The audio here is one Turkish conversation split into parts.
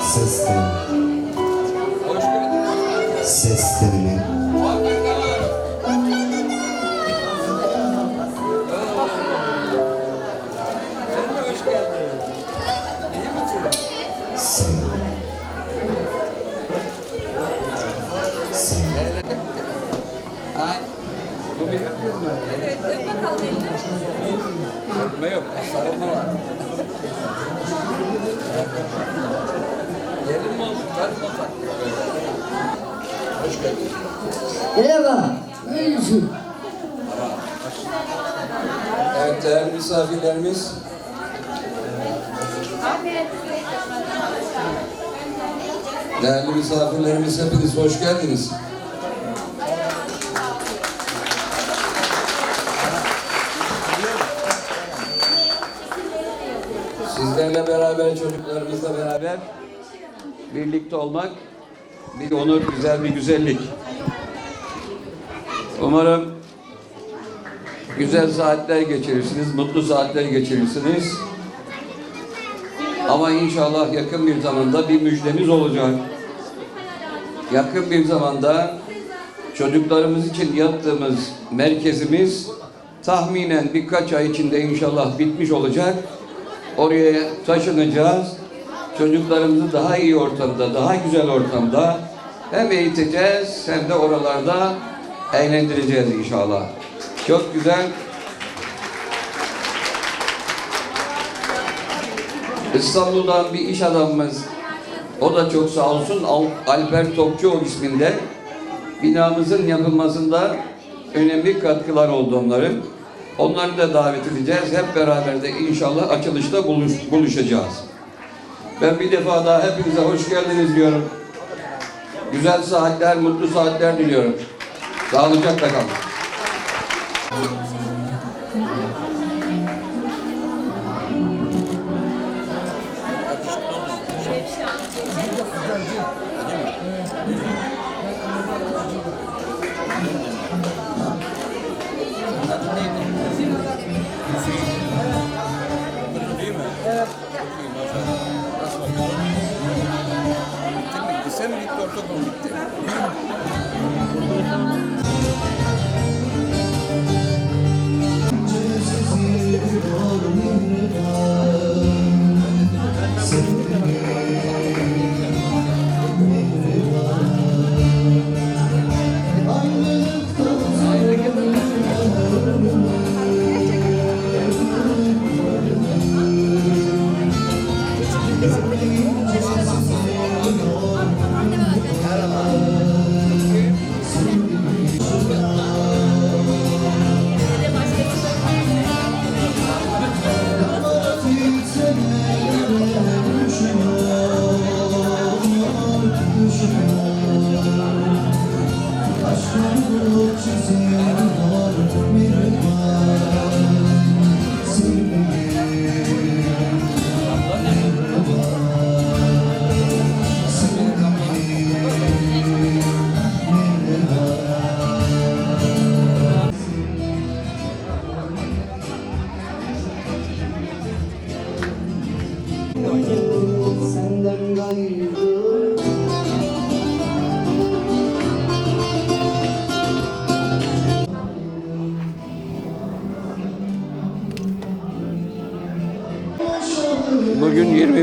Ses geldin. Ses. Bu bir? Evet, öp bakalım elini. Öpme yok. Sarılma var. Gelin mi olduk? Hadi bakalım. Hoş geldin. Merhaba. Neredesin? Evet değerli misafirlerimiz. Değerli misafirlerimiz hepiniz hoş geldiniz. Beraber, çocuklarımızla beraber birlikte olmak bir onur, güzel bir güzellik. Umarım güzel saatler geçirirsiniz, mutlu saatler geçirirsiniz. Ama inşallah yakın bir zamanda bir müjdemiz olacak. Yakın bir zamanda çocuklarımız için yaptığımız merkezimiz tahminen birkaç ay içinde inşallah bitmiş olacak. Oraya taşınacağız. Çocuklarımızı daha iyi ortamda, daha güzel ortamda hem eğiteceğiz hem de oralarda eğlendireceğiz inşallah. Çok güzel. İstanbul'dan bir iş adamımız, o da çok sağ olsun, Al- Alper Topçuoğlu isminde binamızın yapılmasında önemli katkılar oldu onların. Onları da davet edeceğiz. Hep beraber de inşallah açılışta buluş, buluşacağız. Ben bir defa daha hepinize hoş geldiniz diyorum. Güzel saatler, mutlu saatler diliyorum. Sağlıcakla kalın. Bitti mi? Lise mi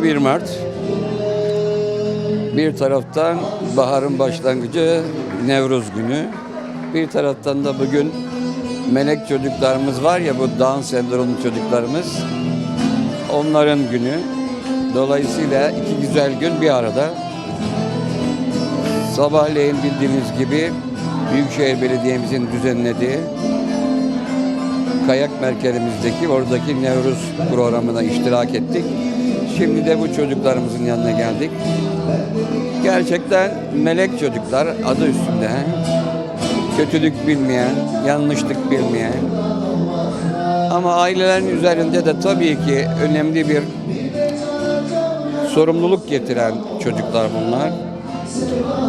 1 Mart. Bir taraftan baharın başlangıcı Nevruz günü. Bir taraftan da bugün melek çocuklarımız var ya bu Down sendromlu çocuklarımız. Onların günü. Dolayısıyla iki güzel gün bir arada. Sabahleyin bildiğiniz gibi Büyükşehir Belediye'mizin düzenlediği kayak merkezimizdeki oradaki Nevruz programına iştirak ettik. Şimdi de bu çocuklarımızın yanına geldik. Gerçekten melek çocuklar adı üstünde. Kötülük bilmeyen, yanlışlık bilmeyen. Ama ailelerin üzerinde de tabii ki önemli bir sorumluluk getiren çocuklar bunlar.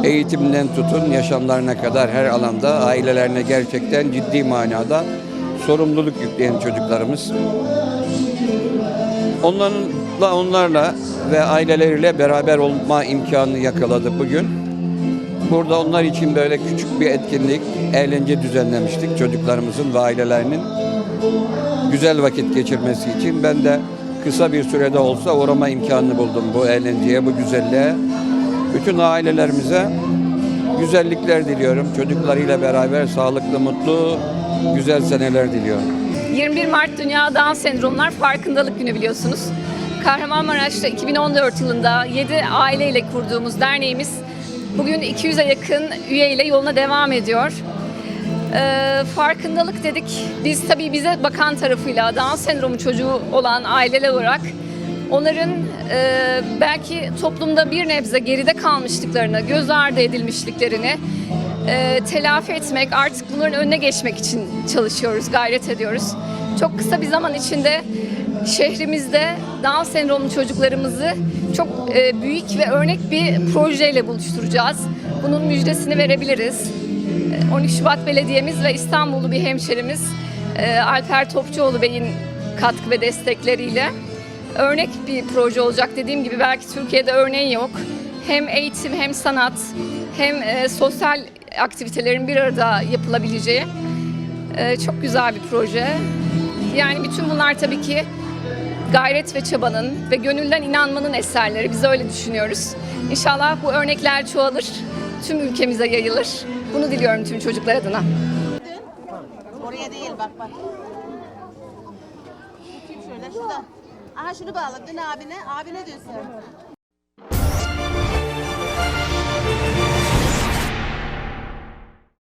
Eğitimden tutun yaşamlarına kadar her alanda ailelerine gerçekten ciddi manada sorumluluk yükleyen çocuklarımız. Onlarla, onlarla ve aileleriyle beraber olma imkanı yakaladı bugün. Burada onlar için böyle küçük bir etkinlik, eğlence düzenlemiştik çocuklarımızın ve ailelerinin güzel vakit geçirmesi için. Ben de kısa bir sürede olsa uğrama imkanını buldum bu eğlenceye, bu güzelliğe. Bütün ailelerimize güzellikler diliyorum. Çocuklarıyla beraber sağlıklı, mutlu, güzel seneler diliyorum. 21 Mart Dünya Down Sendromlar Farkındalık Günü biliyorsunuz. Kahramanmaraş'ta 2014 yılında 7 aileyle kurduğumuz derneğimiz bugün 200'e yakın üyeyle yoluna devam ediyor. Ee, farkındalık dedik. Biz tabii bize bakan tarafıyla Down sendromu çocuğu olan aileler olarak onların e, belki toplumda bir nebze geride kalmışlıklarını, göz ardı edilmişliklerini e, telafi etmek, artık bunların önüne geçmek için çalışıyoruz, gayret ediyoruz. Çok kısa bir zaman içinde şehrimizde Down sendromlu çocuklarımızı çok e, büyük ve örnek bir projeyle buluşturacağız. Bunun müjdesini verebiliriz. 13 Şubat Belediye'miz ve İstanbullu bir hemşerimiz e, Alper Topçuoğlu Bey'in katkı ve destekleriyle örnek bir proje olacak. Dediğim gibi belki Türkiye'de örneği yok. Hem eğitim hem sanat hem e, sosyal aktivitelerin bir arada yapılabileceği e, çok güzel bir proje. Yani bütün bunlar tabii ki gayret ve çabanın ve gönülden inanmanın eserleri. Biz öyle düşünüyoruz. İnşallah bu örnekler çoğalır, tüm ülkemize yayılır. Bunu diliyorum tüm çocuklar adına. Oraya değil bak bak. Şöyle şuradan. Aha şunu bağla dön abine. Abine dön.